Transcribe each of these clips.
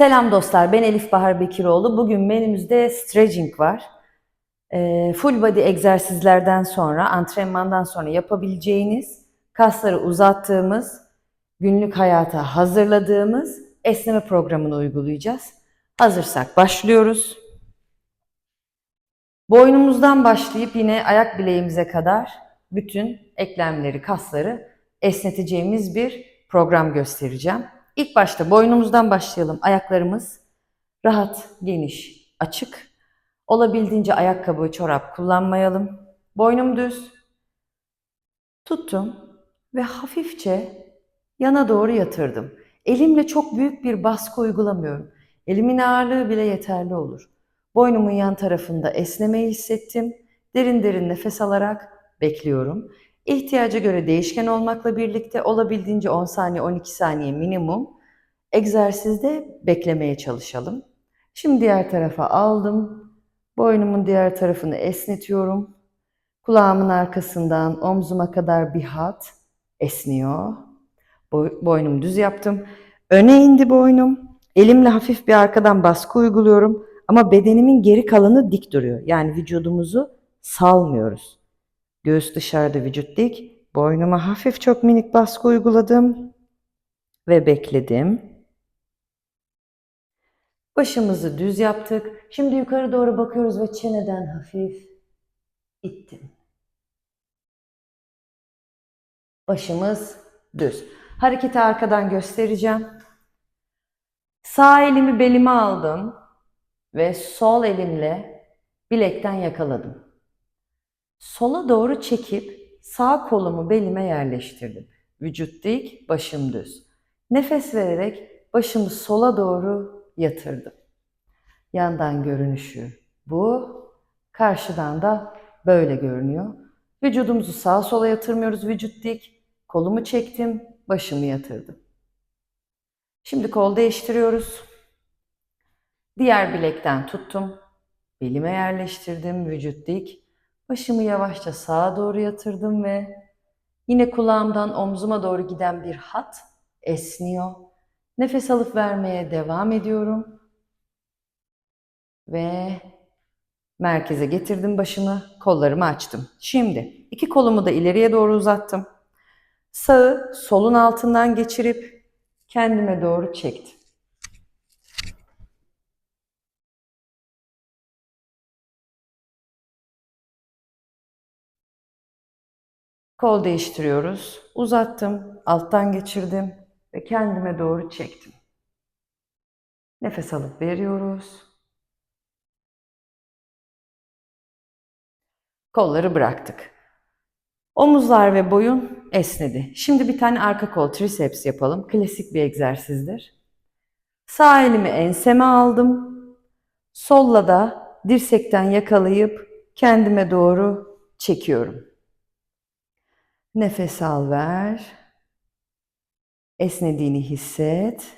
Selam dostlar, ben Elif Bahar Bekiroğlu. Bugün menümüzde stretching var. Ee, full body egzersizlerden sonra, antrenmandan sonra yapabileceğiniz, kasları uzattığımız, günlük hayata hazırladığımız esneme programını uygulayacağız. Hazırsak başlıyoruz. Boynumuzdan başlayıp yine ayak bileğimize kadar bütün eklemleri, kasları esneteceğimiz bir program göstereceğim. İlk başta boynumuzdan başlayalım. Ayaklarımız rahat, geniş, açık. Olabildiğince ayakkabı, çorap kullanmayalım. Boynum düz. Tuttum ve hafifçe yana doğru yatırdım. Elimle çok büyük bir baskı uygulamıyorum. Elimin ağırlığı bile yeterli olur. Boynumun yan tarafında esnemeyi hissettim. Derin derin nefes alarak bekliyorum. İhtiyaca göre değişken olmakla birlikte olabildiğince 10 saniye 12 saniye minimum egzersizde beklemeye çalışalım. Şimdi diğer tarafa aldım. Boynumun diğer tarafını esnetiyorum. Kulağımın arkasından omzuma kadar bir hat esniyor. Boy, boynumu düz yaptım. Öne indi boynum. Elimle hafif bir arkadan baskı uyguluyorum. Ama bedenimin geri kalanı dik duruyor. Yani vücudumuzu salmıyoruz. Göğüs dışarıda, vücut dik. Boynuma hafif çok minik baskı uyguladım ve bekledim. Başımızı düz yaptık. Şimdi yukarı doğru bakıyoruz ve çeneden hafif ittim. Başımız düz. Hareketi arkadan göstereceğim. Sağ elimi belime aldım ve sol elimle bilekten yakaladım. Sola doğru çekip sağ kolumu belime yerleştirdim. Vücut dik, başım düz. Nefes vererek başımı sola doğru yatırdım. Yandan görünüşü bu. Karşıdan da böyle görünüyor. Vücudumuzu sağa sola yatırmıyoruz vücut dik. Kolumu çektim, başımı yatırdım. Şimdi kol değiştiriyoruz. Diğer bilekten tuttum. Belime yerleştirdim, vücut dik. Başımı yavaşça sağa doğru yatırdım ve yine kulağımdan omzuma doğru giden bir hat esniyor. Nefes alıp vermeye devam ediyorum. Ve merkeze getirdim başımı, kollarımı açtım. Şimdi iki kolumu da ileriye doğru uzattım. Sağı solun altından geçirip kendime doğru çektim. Kol değiştiriyoruz. Uzattım, alttan geçirdim ve kendime doğru çektim. Nefes alıp veriyoruz. Kolları bıraktık. Omuzlar ve boyun esnedi. Şimdi bir tane arka kol triceps yapalım. Klasik bir egzersizdir. Sağ elimi enseme aldım. Solla da dirsekten yakalayıp kendime doğru çekiyorum. Nefes al ver. Esnediğini hisset.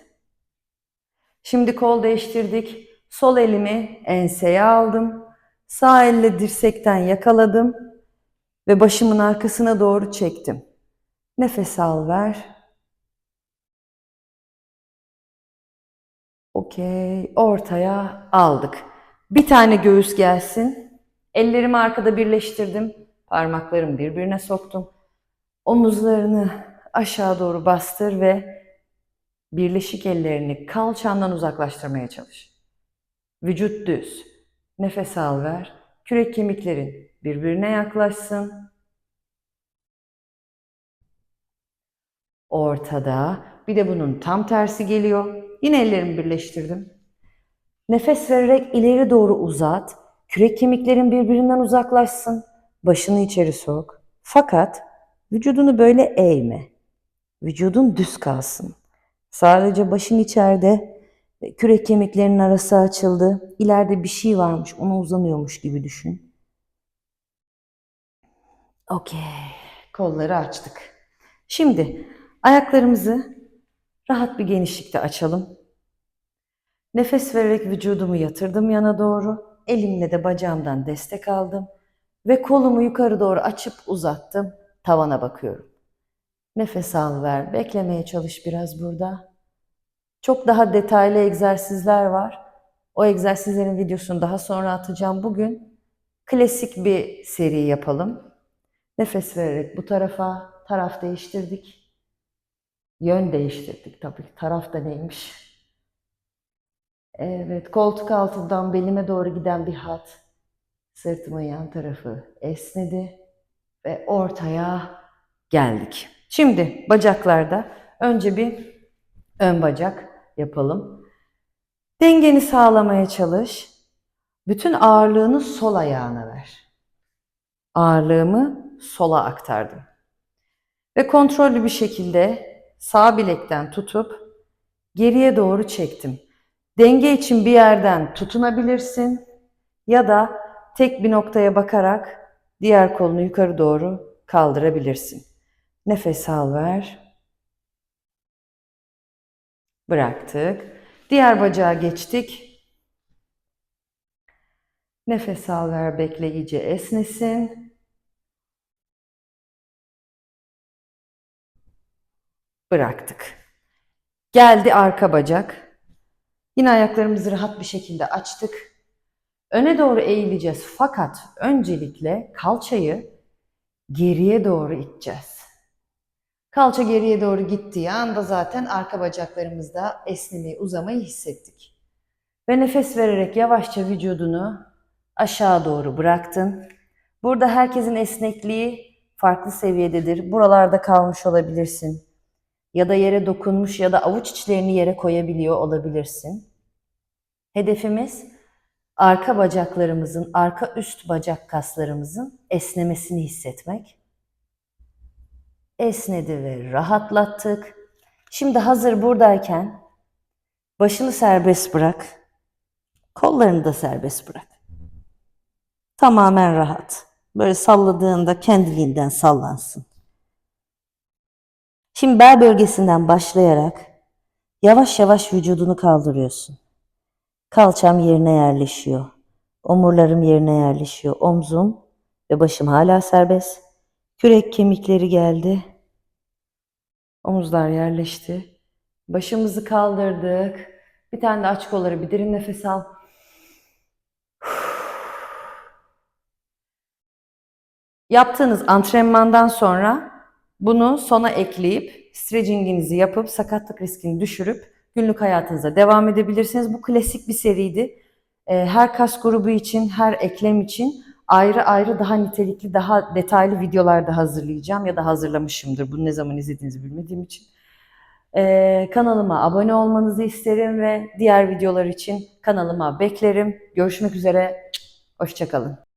Şimdi kol değiştirdik. Sol elimi enseye aldım. Sağ elle dirsekten yakaladım ve başımın arkasına doğru çektim. Nefes al ver. Okey. Ortaya aldık. Bir tane göğüs gelsin. Ellerimi arkada birleştirdim. Parmaklarımı birbirine soktum. Omuzlarını aşağı doğru bastır ve birleşik ellerini kalçandan uzaklaştırmaya çalış. Vücut düz. Nefes al ver. Kürek kemiklerin birbirine yaklaşsın. Ortada. Bir de bunun tam tersi geliyor. Yine ellerimi birleştirdim. Nefes vererek ileri doğru uzat. Kürek kemiklerin birbirinden uzaklaşsın. Başını içeri sok. Fakat vücudunu böyle eğme. Vücudun düz kalsın. Sadece başın içeride kürek kemiklerinin arası açıldı. İleride bir şey varmış, ona uzanıyormuş gibi düşün. Okey. Kolları açtık. Şimdi ayaklarımızı rahat bir genişlikte açalım. Nefes vererek vücudumu yatırdım yana doğru. Elimle de bacağımdan destek aldım. Ve kolumu yukarı doğru açıp uzattım. Tavana bakıyorum. Nefes al ver. Beklemeye çalış biraz burada. Çok daha detaylı egzersizler var. O egzersizlerin videosunu daha sonra atacağım. Bugün klasik bir seri yapalım. Nefes vererek bu tarafa taraf değiştirdik. Yön değiştirdik tabii. Taraf da neymiş? Evet, koltuk altından belime doğru giden bir hat. Sırtımın yan tarafı esnedi ve ortaya geldik. Şimdi bacaklarda önce bir ön bacak yapalım. Dengeni sağlamaya çalış. Bütün ağırlığını sol ayağına ver. Ağırlığımı sola aktardım. Ve kontrollü bir şekilde sağ bilekten tutup geriye doğru çektim. Denge için bir yerden tutunabilirsin ya da tek bir noktaya bakarak diğer kolunu yukarı doğru kaldırabilirsin. Nefes al ver. Bıraktık. Diğer bacağa geçtik. Nefes al ver, bekle iyice esnesin. Bıraktık. Geldi arka bacak. Yine ayaklarımızı rahat bir şekilde açtık. Öne doğru eğileceğiz fakat öncelikle kalçayı geriye doğru iteceğiz. Kalça geriye doğru gittiği anda zaten arka bacaklarımızda esnemeyi, uzamayı hissettik. Ve nefes vererek yavaşça vücudunu aşağı doğru bıraktın. Burada herkesin esnekliği farklı seviyededir. Buralarda kalmış olabilirsin. Ya da yere dokunmuş ya da avuç içlerini yere koyabiliyor olabilirsin. Hedefimiz arka bacaklarımızın, arka üst bacak kaslarımızın esnemesini hissetmek. Esnedi ve rahatlattık. Şimdi hazır buradayken başını serbest bırak. Kollarını da serbest bırak. Tamamen rahat. Böyle salladığında kendiliğinden sallansın. Şimdi bel bölgesinden başlayarak yavaş yavaş vücudunu kaldırıyorsun. Kalçam yerine yerleşiyor. Omurlarım yerine yerleşiyor. Omzum ve başım hala serbest. Kürek kemikleri geldi. Omuzlar yerleşti. Başımızı kaldırdık. Bir tane de aç kolları bir derin nefes al. Yaptığınız antrenmandan sonra bunu sona ekleyip stretchinginizi yapıp sakatlık riskini düşürüp günlük hayatınıza devam edebilirsiniz. Bu klasik bir seriydi. Ee, Her kas grubu için, her eklem için ayrı ayrı daha nitelikli, daha detaylı videolar da hazırlayacağım ya da hazırlamışımdır. Bunu ne zaman izlediğinizi bilmediğim için. Ee, kanalıma abone olmanızı isterim ve diğer videolar için kanalıma beklerim. Görüşmek üzere. Hoşçakalın.